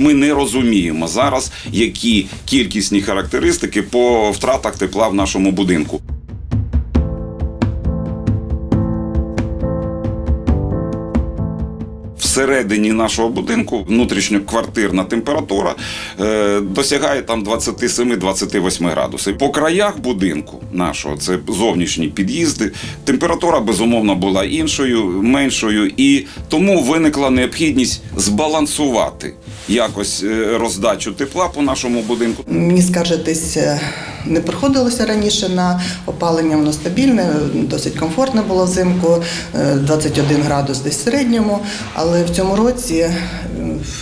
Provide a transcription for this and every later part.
Ми не розуміємо зараз, які кількісні характеристики по втратах тепла в нашому будинку. Всередині нашого будинку внутрішньоквартирна температура е, досягає там 27-28 градусів. По краях будинку нашого, це зовнішні під'їзди, температура безумовно була іншою, меншою, і тому виникла необхідність збалансувати якось е, роздачу тепла по нашому будинку. Мені скаржитись е, не приходилося раніше на опалення, воно стабільне, досить комфортно було взимку, е, 21 градус десь в середньому. Але в цьому році, е,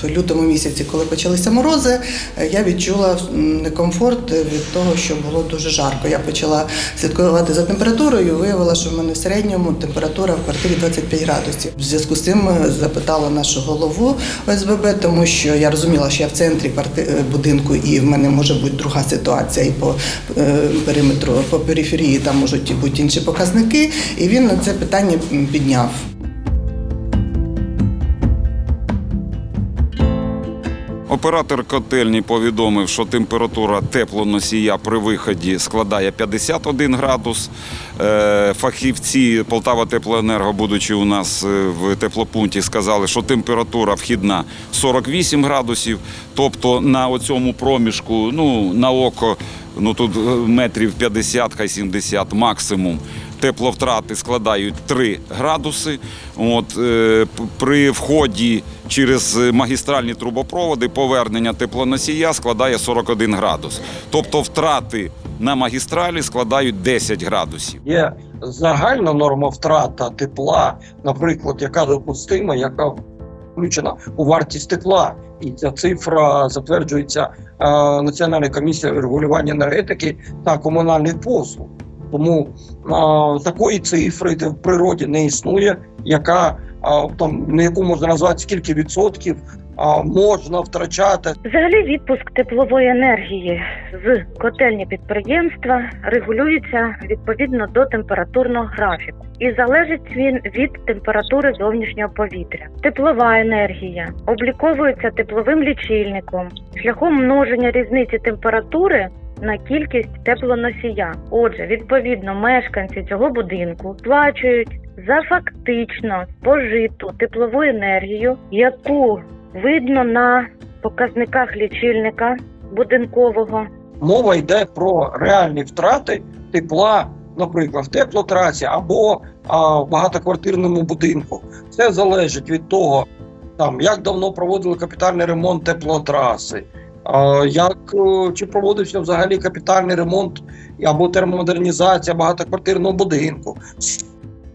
в лютому місяці, коли почалися морози, е, я відчула некомфорт від того, що було дуже жарко. Я почала слідкувати за температурою виявила, що в мене в середньому температура в квартирі 25 градусів. В зв'язку з цим е, запитала нашу голову ОСББ, тому що я розуміла, що я в центрі е, будинку і в мене може бути друга ситуація і по е, периметру, по периферії там можуть бути інші показники. І він на це питання підняв. Оператор котельні повідомив, що температура теплоносія при виході складає 51 градус. Е, Фахівці Полтава Теплоенерго, будучи у нас е, в теплопункті, сказали, що температура вхідна 48 градусів. Тобто на оцьому проміжку, ну на око, ну тут е, метрів 50, хай 70 максимум. Тепловтрати складають 3 градуси. От, е, при вході через магістральні трубопроводи повернення теплоносія складає 41 градус. Тобто втрати на магістралі складають 10 градусів. Є загальна норма втрата тепла, наприклад, яка допустима, яка включена у вартість тепла. І ця цифра затверджується е, Національною комісією регулювання енергетики та комунальних послуг. Тому е, такої цифри в природі не існує, яка е, там на яку можна назвати скільки відсотків можна втрачати Взагалі, відпуск теплової енергії з котельні підприємства регулюється відповідно до температурного графіку, і залежить він від температури зовнішнього повітря. Теплова енергія обліковується тепловим лічильником шляхом множення різниці температури. На кількість теплоносія. Отже, відповідно, мешканці цього будинку сплачують за фактично спожиту теплову енергію, яку видно на показниках лічильника будинкового. мова йде про реальні втрати тепла, наприклад, в теплотрасі або а, в багатоквартирному будинку. Це залежить від того, там як давно проводили капітальний ремонт теплотраси, як е, чи проводився взагалі капітальний ремонт або термомодернізація багатоквартирного будинку.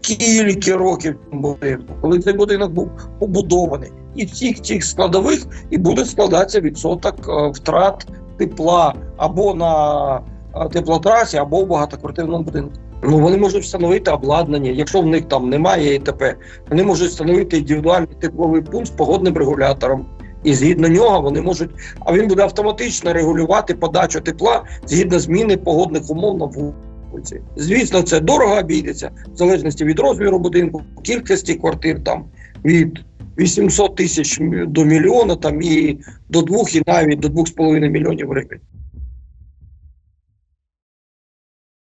Скільки років будинку, коли цей будинок був побудований, і всіх цих складових і буде складатися відсоток е, втрат тепла або на е, теплотрасі, або в багатоквартирному будинку. Ну вони можуть встановити обладнання. Якщо в них там немає ІТП, вони можуть встановити індивідуальний тепловий пункт з погодним регулятором. І згідно нього вони можуть, а він буде автоматично регулювати подачу тепла згідно зміни погодних умов на вулиці. Звісно, це дорого обійдеться в залежності від розміру будинку, кількості квартир там від 800 тисяч до мільйона, там і до двох, і навіть до двох з половиною мільйонів гривень.